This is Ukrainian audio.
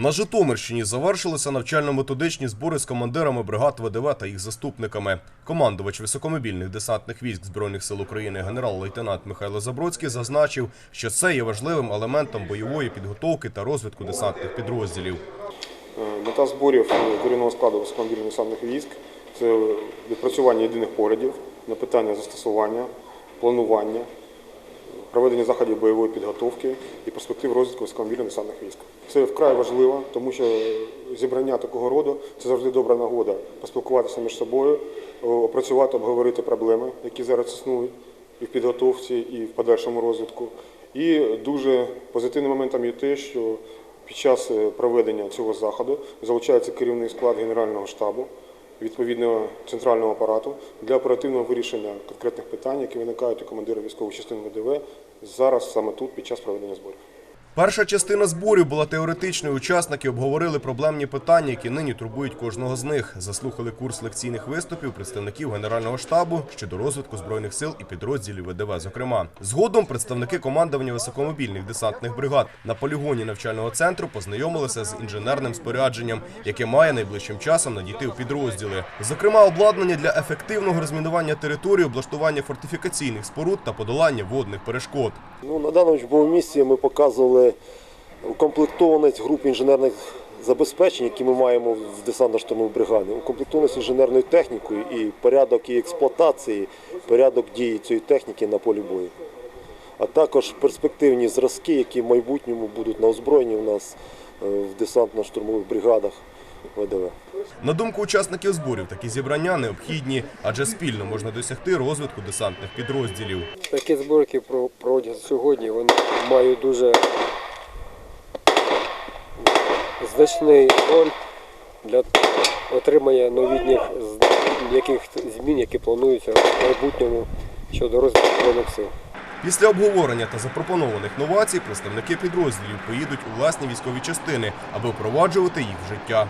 На Житомирщині завершилися навчально-методичні збори з командирами бригад ВДВ та їх заступниками. Командувач високомобільних десантних військ Збройних сил України генерал-лейтенант Михайло Забродський зазначив, що це є важливим елементом бойової підготовки та розвитку десантних підрозділів. Е, Мета зборів е, керівного складу високомобільних десантних військ це відпрацювання єдиних поглядів на питання застосування, планування, проведення заходів бойової підготовки і перспектив розвитку високомобільних десантних військ. Це вкрай важливо, тому що зібрання такого роду це завжди добра нагода поспілкуватися між собою, опрацювати, обговорити проблеми, які зараз існують і в підготовці, і в подальшому розвитку. І дуже позитивним моментом є те, що під час е, проведення цього заходу залучається керівний склад Генерального штабу, відповідного центрального апарату для оперативного вирішення конкретних питань, які виникають у командира військової частини ВДВ зараз саме тут під час проведення зборів. Перша частина зборів була теоретичною. Учасники обговорили проблемні питання, які нині турбують кожного з них. Заслухали курс лекційних виступів представників Генерального штабу щодо розвитку збройних сил і підрозділів ВДВ. Зокрема, згодом представники командування високомобільних десантних бригад на полігоні навчального центру познайомилися з інженерним спорядженням, яке має найближчим часом надійти у підрозділи. Зокрема, обладнання для ефективного розмінування території, облаштування фортифікаційних споруд та подолання водних перешкод. Ну, на даному місці ми показували укомплектованість груп інженерних забезпечень, які ми маємо в десантно-штурмовій бригаді, укомплектованість інженерною технікою і порядок її експлуатації, порядок дії цієї техніки на полі бою. А також перспективні зразки, які в майбутньому будуть на озброєнні у нас е, в десантно-штурмових бригадах ВДВ. На думку учасників зборів, такі зібрання необхідні, адже спільно можна досягти розвитку десантних підрозділів. Такі зборки про- проводяться сьогодні, вони мають дуже значний роль для отримання новітніх яких змін, які плануються в майбутньому щодо розвитку збройних сил. Після обговорення та запропонованих новацій представники підрозділів поїдуть у власні військові частини, аби впроваджувати їх в життя.